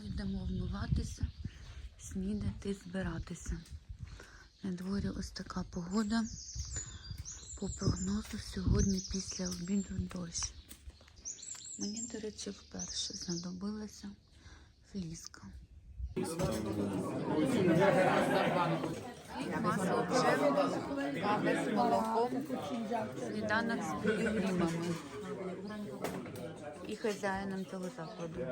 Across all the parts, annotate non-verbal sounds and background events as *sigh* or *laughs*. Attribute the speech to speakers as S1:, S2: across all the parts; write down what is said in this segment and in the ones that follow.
S1: восьму йдемо вмиватися, снідати, збиратися. На дворі ось така погода. По прогнозу сьогодні після обіду дощ. Мені, до речі, вперше знадобилася фліска. Масло пшено, кава з молоком, сніданок з пілігримами і хазяїном того закладу.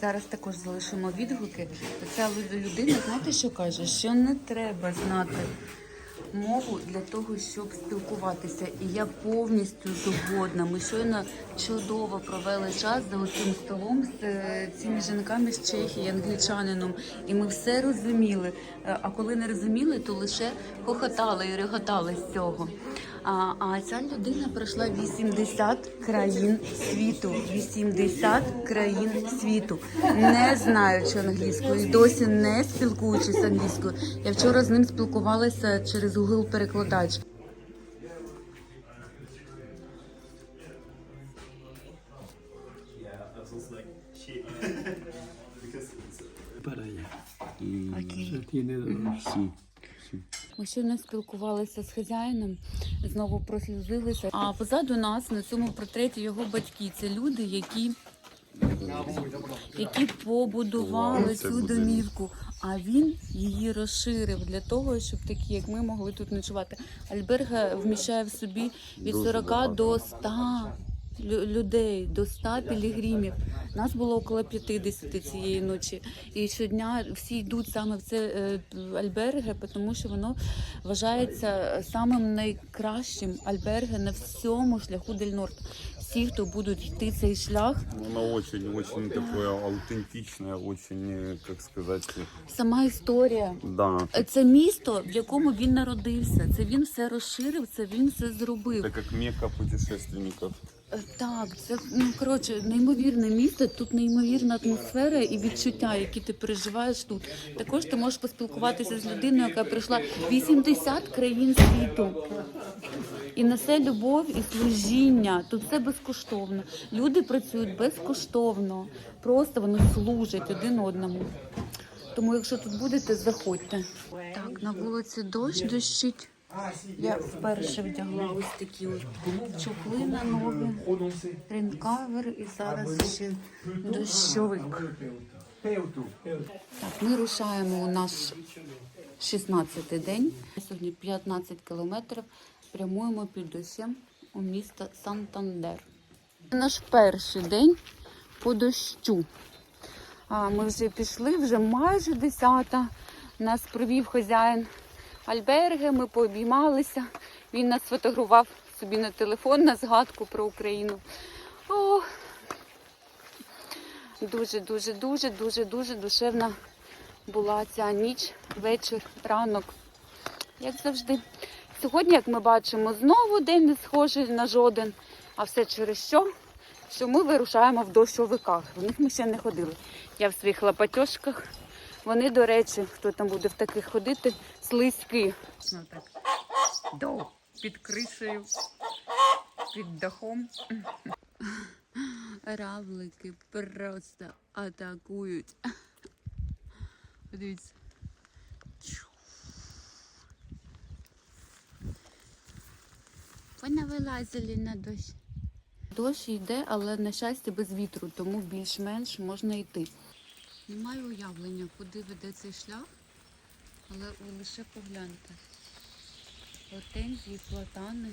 S1: Зараз також залишимо відгуки. Ця людина, знаєте, що каже? Що не треба знати мову для того, щоб спілкуватися. І я повністю згодна. Ми щойно чудово провели час за цим столом з е, цими жінками з Чехії, англічанином. І ми все розуміли. Е, А коли не розуміли, то лише хохотали і реготали з цього. А, а ця людина пройшла 80 країн світу. 80 країн світу, не знаючи англійської, досі не спілкуючись англійською. Я вчора з ним спілкувалася через Google перекладач.
S2: Yeah,
S1: Ми щойно спілкувалися з хазяїном, знову прослізилися. А позаду нас на цьому портреті його батьки. Це люди, які, які побудували цю домівку. А він її розширив для того, щоб такі, як ми, могли тут ночувати. Альберга вміщає в собі від
S3: Дуже
S1: 40 до 100 лю- людей, до 100 пілігримів. Нас було около 50 цієї ночі. І щодня всі йдуть саме в це е, альберге, тому що воно вважається самим найкращим альберге на всьому шляху Дель Норд. Всі, хто будуть йти цей шлях,
S4: Оно очень-очень такое аутентичное, очень, э, как сказать,
S1: сама історія.
S4: да.
S1: Це місто, в якому він народився. Це він все розширив, це він все зробив.
S4: Это как мека путешественников.
S1: Е, Так, це ну коротше неймовірне місто. Тут неймовірна атмосфера і відчуття, які ти переживаєш тут. Також ти можеш поспілкуватися з людиною, яка пройшла 80 країн світу. І несе любов і служіння. Тут все безкоштовно. Люди працюють безкоштовно. Просто вони служать один одному. Тому, якщо тут будете, заходьте. Так, на вулиці дощ дощить. Я вперше вдягла ось такі от чохли на ноги, рейнкавер і зараз ще дощовик. Так, ми рушаємо у наш 16-й день. Сьогодні 15 кілометрів. Прямуємо під дощем у місто Сантандер. Наш перший день по дощу. А ми вже пішли, вже майже 10-та. Нас привів хазяїн Альберге, ми пообіймалися. Він нас фотографував собі на телефон на згадку про Україну. О, дуже, дуже, дуже, дуже, дуже душевна була ця ніч, вечір, ранок. Як завжди. Сьогодні, як ми бачимо, знову день не схожий на жоден. А все через що? Що ми вирушаємо в дощовиках. В них ми ще не ходили. Я в своїх лапатьошках. Вони, до речі, хто там буде в таких ходити, слизькі. Ну так. До, під кришею, під дахом. Равлики просто атакують. Подивіться. Понавилазили на дощ. Дощ йде, але на щастя без вітру, тому більш-менш можна йти. Не маю уявлення, куди веде цей шлях, але лише погляньте. Гортензії, платани.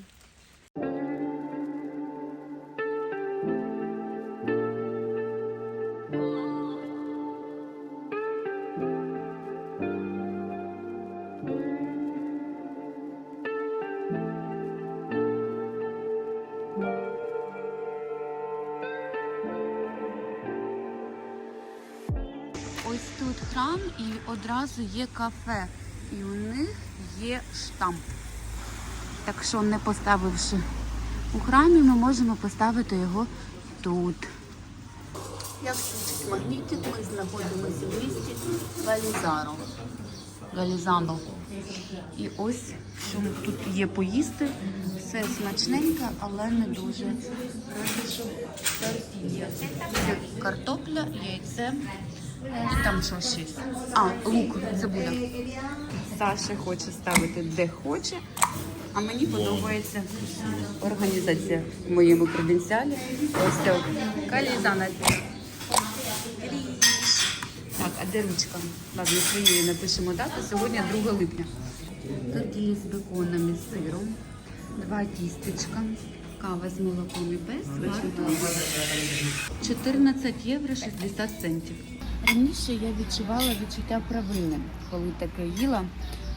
S1: Тут і одразу є кафе. І у них є штамп. Так що, не поставивши у храмі, ми можемо поставити його тут. Як включить магнітик, ми знаходимося в місті Галізаро. Галізано. І ось що тут є поїсти. Все смачненьке, але не дуже. Це картопля, яйце. Там що ще? А, лук, цибуля. Саша хоче ставити де хоче, а мені подобається організація в моєму креденціалі. Ось це калізана. Так, а де ручка? Ладно, своєю напишемо дату. Сьогодні 2 липня. Тут є з беконом і сиром, два тістечка, кава з молоком і без, 14 євро 60 центів. Раніше я відчувала відчуття провини, коли таке їла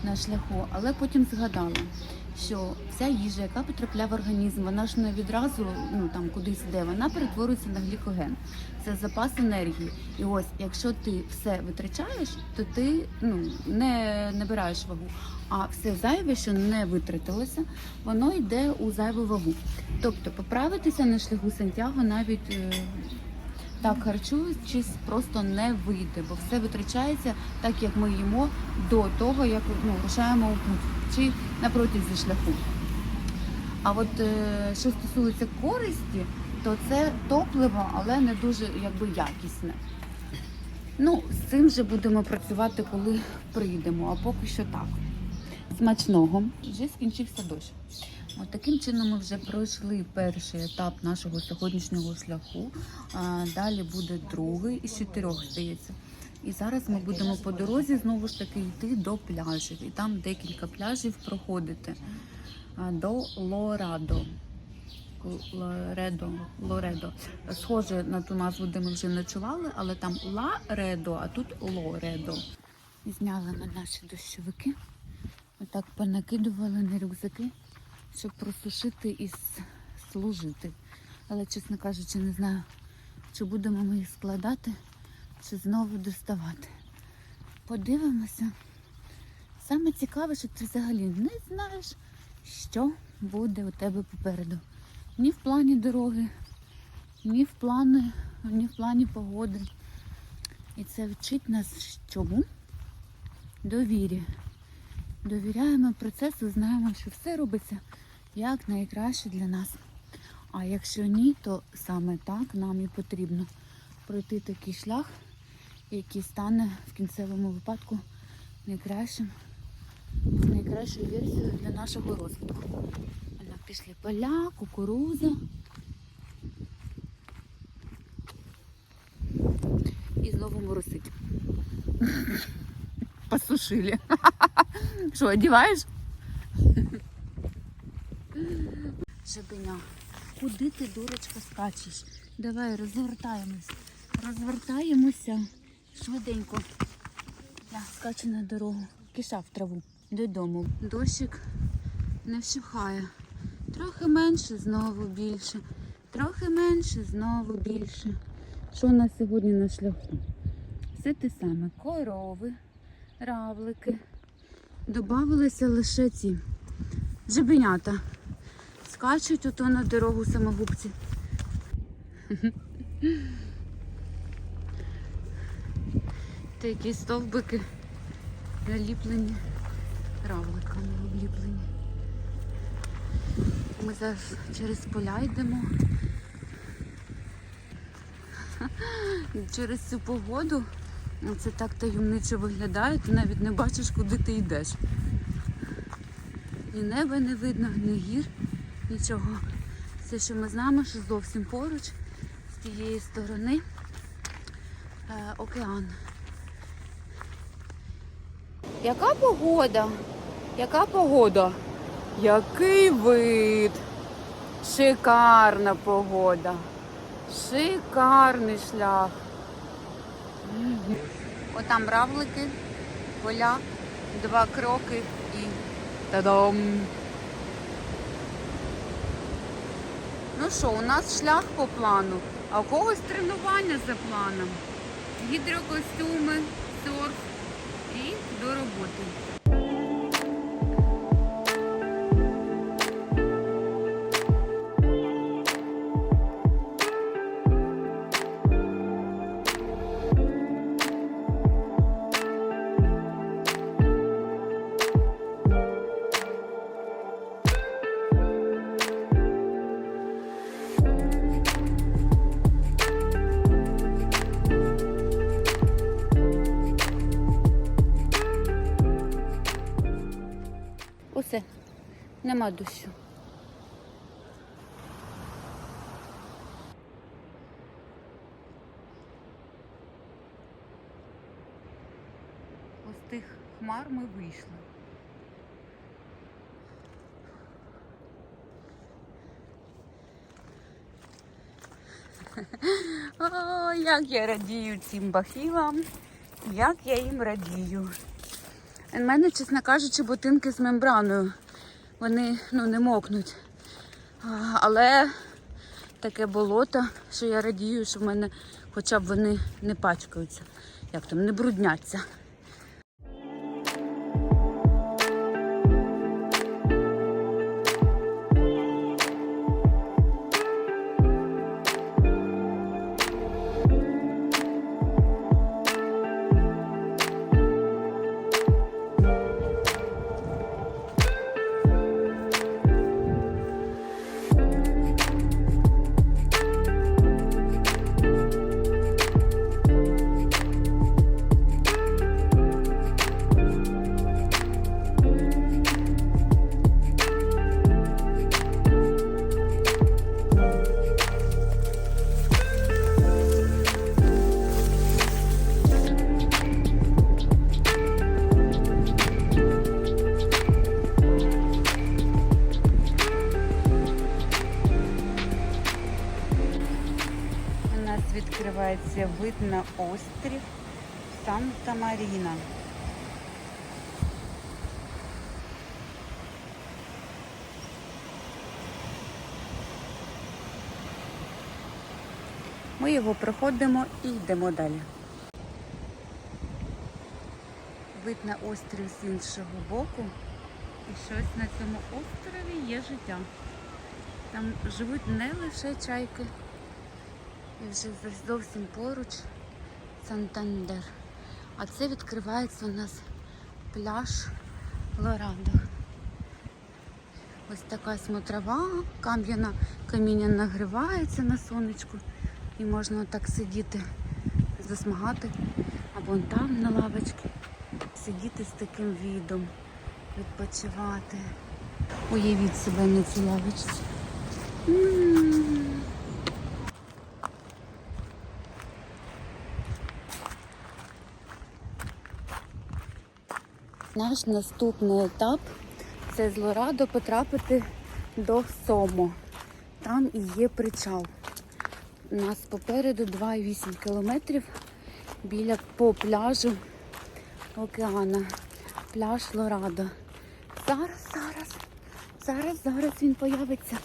S1: на шляху, але потім згадала, що вся їжа, яка потрапляє в організм, вона ж не відразу ну там кудись йде, вона перетворюється на глікоген. Це запас енергії. І ось, якщо ти все витрачаєш, то ти ну не набираєш вагу. А все зайве, що не витратилося, воно йде у зайву вагу. Тобто поправитися на шляху Сантьяго навіть. Так харчуючись просто не вийде, бо все витрачається так, як ми їмо до того, як ну, рушаємо у путь чи на протязі шляху. А от е, що стосується користі, то це топливо, але не дуже якби якісне. Ну, з цим же будемо працювати, коли прийдемо, а поки що так. Смачного. Вже скінчився дощ. От таким чином ми вже пройшли перший етап нашого сьогоднішнього шляху. Далі буде другий із чотирьох, здається. І зараз ми будемо по дорозі знову ж таки йти до пляжів. І там декілька пляжів проходити до Лорадо. Лоредо, Лоредо. Схоже на ту назву, де ми вже ночували, але там Ла-Редо, а тут Лоредо. Зняли ми наші дощовики. Отак понакидували на рюкзаки, щоб просушити і служити. Але, чесно кажучи, не знаю, чи будемо ми їх складати, чи знову доставати. Подивимося. Саме цікаве, що ти взагалі не знаєш, що буде у тебе попереду. Ні в плані дороги, ні в плані, ні в плані погоди. І це вчить нас чому? Довірі. Довіряємо процесу, знаємо, що все робиться як найкраще для нас. А якщо ні, то саме так нам і потрібно пройти такий шлях, який стане в кінцевому випадку найкращим, найкращою версією для нашого розвитку. Пішли поля, кукуруза. І знову моросить. *laughs* Посушили. *laughs* Що, одіваєш? Жабеня, куди ти, дурочка, скачеш? Давай розвертаємось. Розвертаємося швиденько. Я скачу на дорогу. Киша в траву. Додому. Дощик не вщухає. Трохи менше, знову більше. Трохи менше, знову більше. Що у нас сьогодні на шляху? Все те саме. Корови, равлики. Добавилися лише ці жабенята. Скачуть ото на дорогу самогубці. Такі стовбики наліплені равликами обліплені. Ми зараз через поля йдемо. Через цю погоду ну, це так таємничо виглядає, ти навіть не бачиш, куди ти йдеш. Ні неба не видно, ні гір, нічого. Все, що ми знаємо, що зовсім поруч, з тієї сторони е, океан. Яка погода? Яка погода? Який вид? Шикарна погода. Шикарний шлях. Отам равлики, поля, два кроки і та-дам. Ну що, у нас шлях по плану, а у когось тренування за планом. Гідрокостюми, серф і до роботи. Нема дощу. Ось тих хмар ми вийшли. *laughs* О, як я радію цим бахілам, як я їм радію. У мене, чесно кажучи, ботинки з мембраною. Вони ну, не мокнуть. Але таке болото, що я радію, що в мене хоча б вони не пачкаються, як там, не брудняться. Вид на острів Санта-Маріна. Ми його проходимо і йдемо далі. Вид на острів з іншого боку. І щось на цьому острові є життя. Там живуть не лише чайки. І вже зовсім поруч Сантандер. А це відкривається у нас пляж Лорадо. Ось така смотрова, кам'яна каміння нагрівається на сонечку. І можна так сидіти, засмагати. Або там на лавочці сидіти з таким відом, відпочивати. Уявіть себе на цій лавочці. М. Наш наступний етап це з Лорадо потрапити до Сомо. Там і є причал. У нас попереду 2,8 кілометрів біля по пляжу океана. Пляж Лорадо. Зараз, зараз, зараз, зараз він появиться.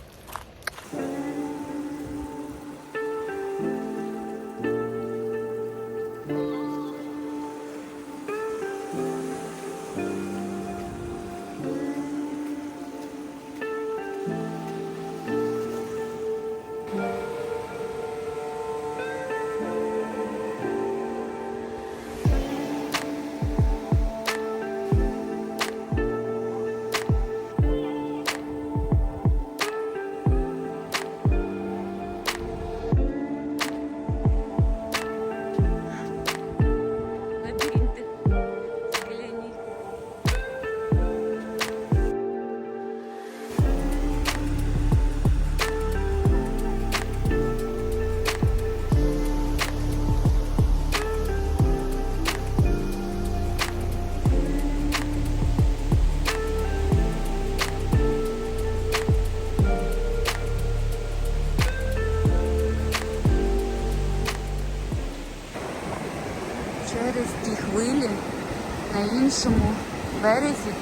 S1: Іншому березі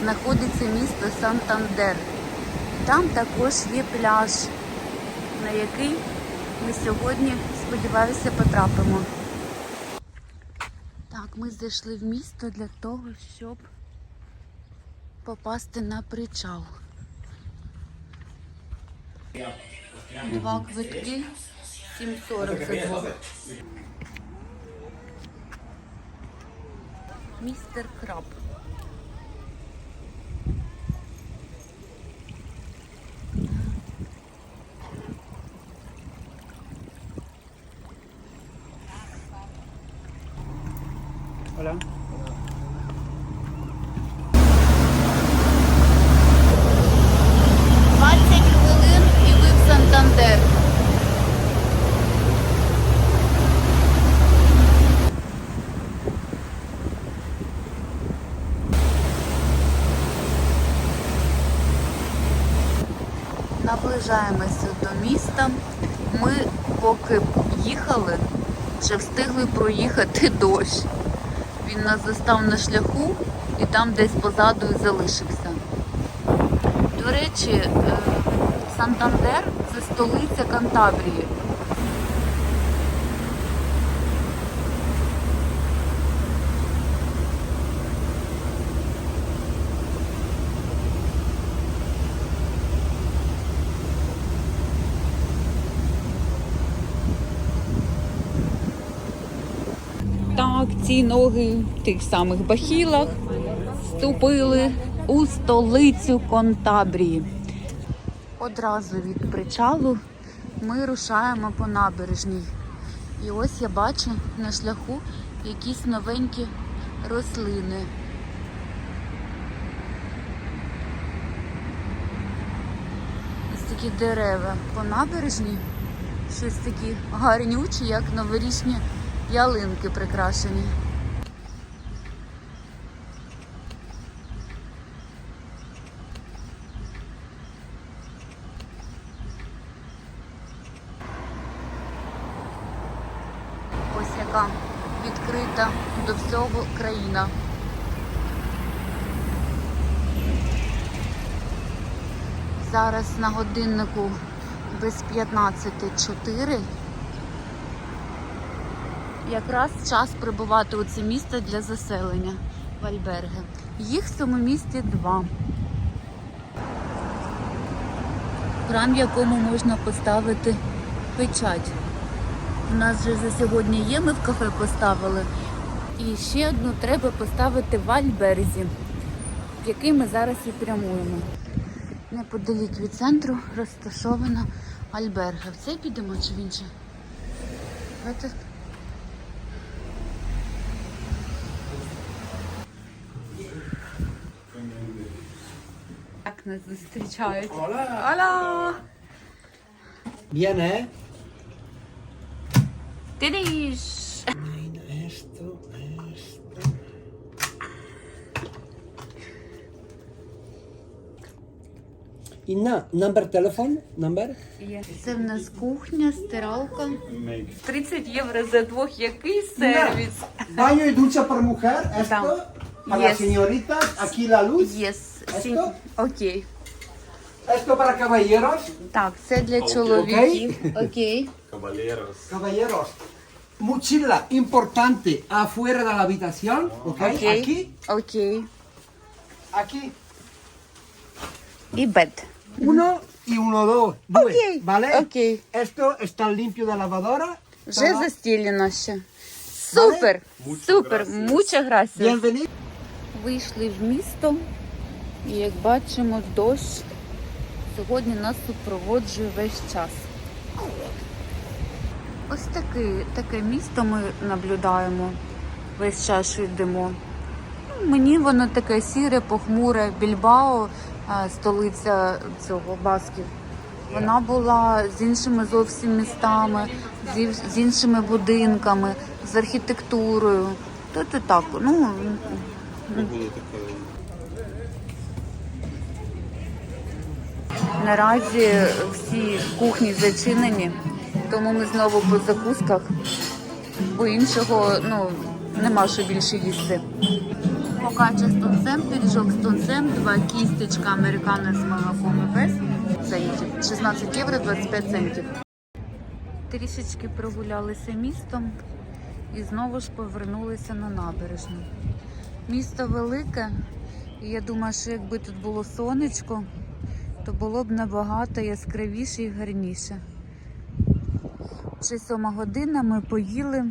S1: знаходиться місто Сантандер. Там також є пляж, на який ми сьогодні, сподіваюся, потрапимо. Так, ми зайшли в місто для того, щоб попасти на причал. Два квитки 7,40 за двох. Містер Краб. встигли проїхати дощ. Він нас застав на шляху і там десь позаду і залишився. До речі, е, Сантандер це столиця Кантабрії. Ці ноги в тих самих бахілах вступили у столицю Контабрії. Одразу від причалу ми рушаємо по набережній. І ось я бачу на шляху якісь новенькі рослини. Ось такі дерева по набережній. Щось такі гарнючі, як новорічні ялинки прикрашені. Ось яка відкрита до всього країна. Зараз на годиннику без 15.04. Якраз час прибувати у це місто для заселення в Альберге. Їх в цьому місті два. Храм, якому можна поставити печать. У нас вже за сьогодні є, ми в кафе поставили. І ще одну треба поставити в Альберзі, в який ми зараз і прямуємо. Неподалік від центру розташована Альберга. В цей підемо чи в? Давайте Так нас зустрічають. Ола!
S5: Bien, ¿eh?
S1: Тидиш!
S5: Інна, number telephone, number?
S1: Це в нас кухня, стиралка. 30 євро за двох. Який сервіс?
S5: Baño y ducha por mujer, esto.
S1: Да.
S5: Para
S1: Yes.
S5: las señoritas, aquí la luz.
S1: Єс. Сі-
S5: Esto?
S1: Окей.
S5: Esto para caballeros.
S1: Так, це для чоловіків. Окей.
S2: Caballeros.
S5: Caballeros. Mochila importante afuera de la habitación, ¿ok?
S1: Окей.
S5: Aquí,
S1: Окей.
S5: aquí.
S1: І бед.
S5: Uno y uno, dos. Due,
S1: Окей.
S5: ¿Vale?
S1: Окей.
S5: Esto está limpio de lavadora.
S1: Вже застілено ще. Супер! Супер! Муча.
S5: Bienvenido.
S1: Вийшли в місто і як бачимо, дощ сьогодні нас супроводжує весь час. Ось таке, таке місто ми наблюдаємо весь час, що йдемо. Ну, Мені воно таке сіре, похмуре, Більбао, столиця цього Басків. Вона була з іншими зовсім містами, з іншими будинками, з архітектурою. Тут і так, ну Наразі всі кухні зачинені, тому ми знову по закусках, бо іншого ну, нема що більше їсти. Фокача з тунцем, пиріжок з тунцем, два кістечка американо з молоком і без центів. 16 євро 25 центів. Трішечки прогулялися містом і знову ж повернулися на набережну. Місто велике, і я думаю, що якби тут було сонечко, то було б набагато яскравіше і гарніше. Вже сьома година ми поїли.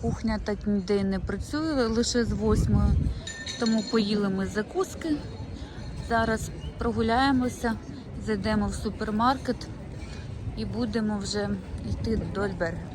S1: Кухня так ніде не працює лише з восьмої. Тому поїли ми закуски. Зараз прогуляємося, зайдемо в супермаркет і будемо вже йти до Альберга.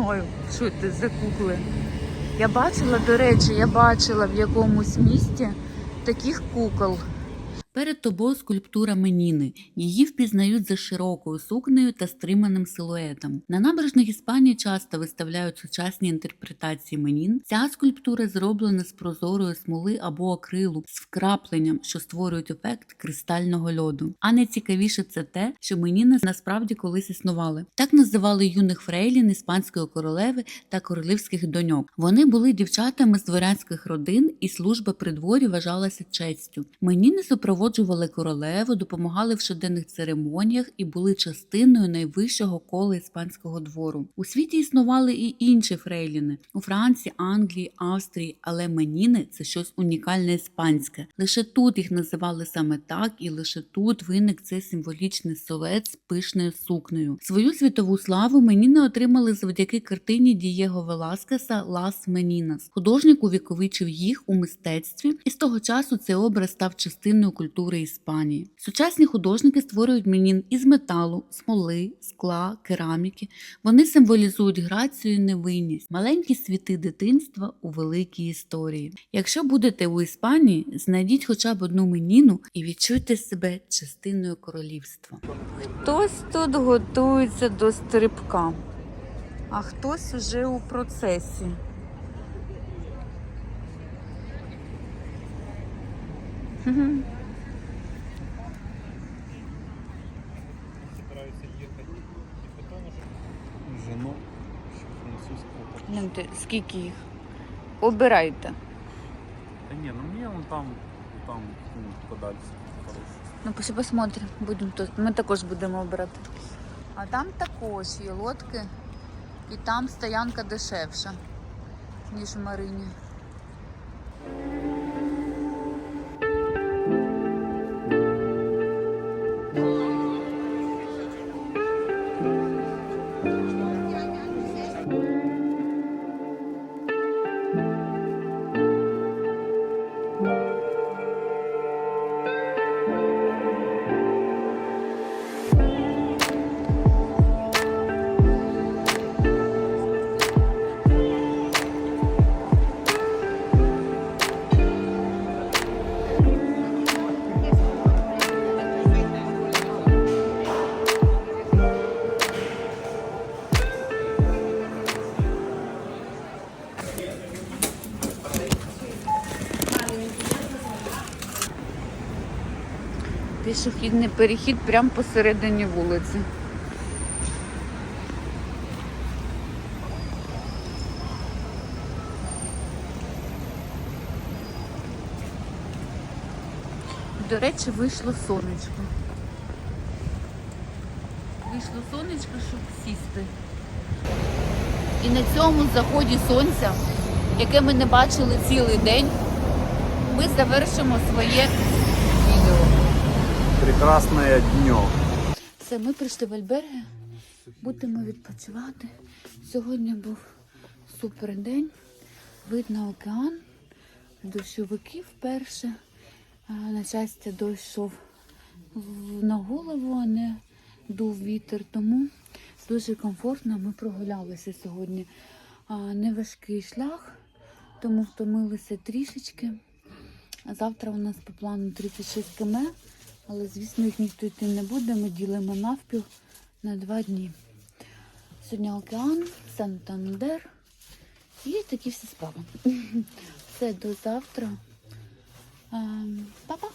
S1: Знаю, що ти за кукли. Я бачила, до речі, я бачила в якомусь місті таких кукол. Перед тобою скульптура Меніни. Її впізнають за широкою сукнею та стриманим силуетом. На набережних Іспанії часто виставляють сучасні інтерпретації Менін. Ця скульптура зроблена з прозорої смоли або акрилу з вкрапленням, що створюють ефект кристального льоду. А найцікавіше це те, що Меніни насправді колись існували. Так називали юних фрейлін іспанської королеви та королівських доньок. Вони були дівчатами з дворянських родин, і служба при дворі вважалася честю. Меніни супроводжували королеву, допомагали в щоденних церемоніях і були частиною найвищого кола іспанського двору. У світі існували і інші фрейліни у Франції, Англії, Австрії, але Меніни це щось унікальне іспанське. Лише тут їх називали саме так, і лише тут виник цей символічний силует з пишною сукнею. Свою світову славу Меніни отримали завдяки картині Дієго Веласкеса Лас Менінас. Художник увіковичив їх у мистецтві, і з того часу цей образ став частиною культури Іспанії. Сучасні художники створюють менін із металу, смоли, скла, кераміки. Вони символізують грацію і невинність, маленькі світи дитинства у великій історії. Якщо будете у Іспанії, знайдіть хоча б одну меніну і відчуйте себе частиною королівства. Хтось тут готується до стрибка, а хтось уже у процесі. Мгм.
S4: Жено французского.
S1: Гляньте, скільки їх. Обирайте.
S4: Да не, ну мне он там, там ну, подальше.
S1: Ну, пошли посмотрим. Будемо тут. Ми також будемо обирати. А там також є лодки, і там стоянка дешевша, ніж в Марині. Пішохідний перехід прямо посередині вулиці. До речі, вийшло сонечко. Вийшло сонечко, щоб сісти. І на цьому заході сонця, яке ми не бачили цілий день, ми завершимо своє.
S4: Прекрасное днё.
S1: Все, ми прийшли в Альберги, будемо відпочивати. Сьогодні був супер день, видно океан, дощовики вперше. На щастя, дощ йшов на голову, а не дув вітер, тому дуже комфортно ми прогулялися сьогодні. Неважкий шлях, тому втомилися трішечки. Завтра у нас по плану 36 км, але звісно їх ніхто йти не буде. Ми ділимо навпіл на два дні. Сьогодні океан, Сантандер і такі всі справи. *laughs* Все до завтра. Ем, Па-па!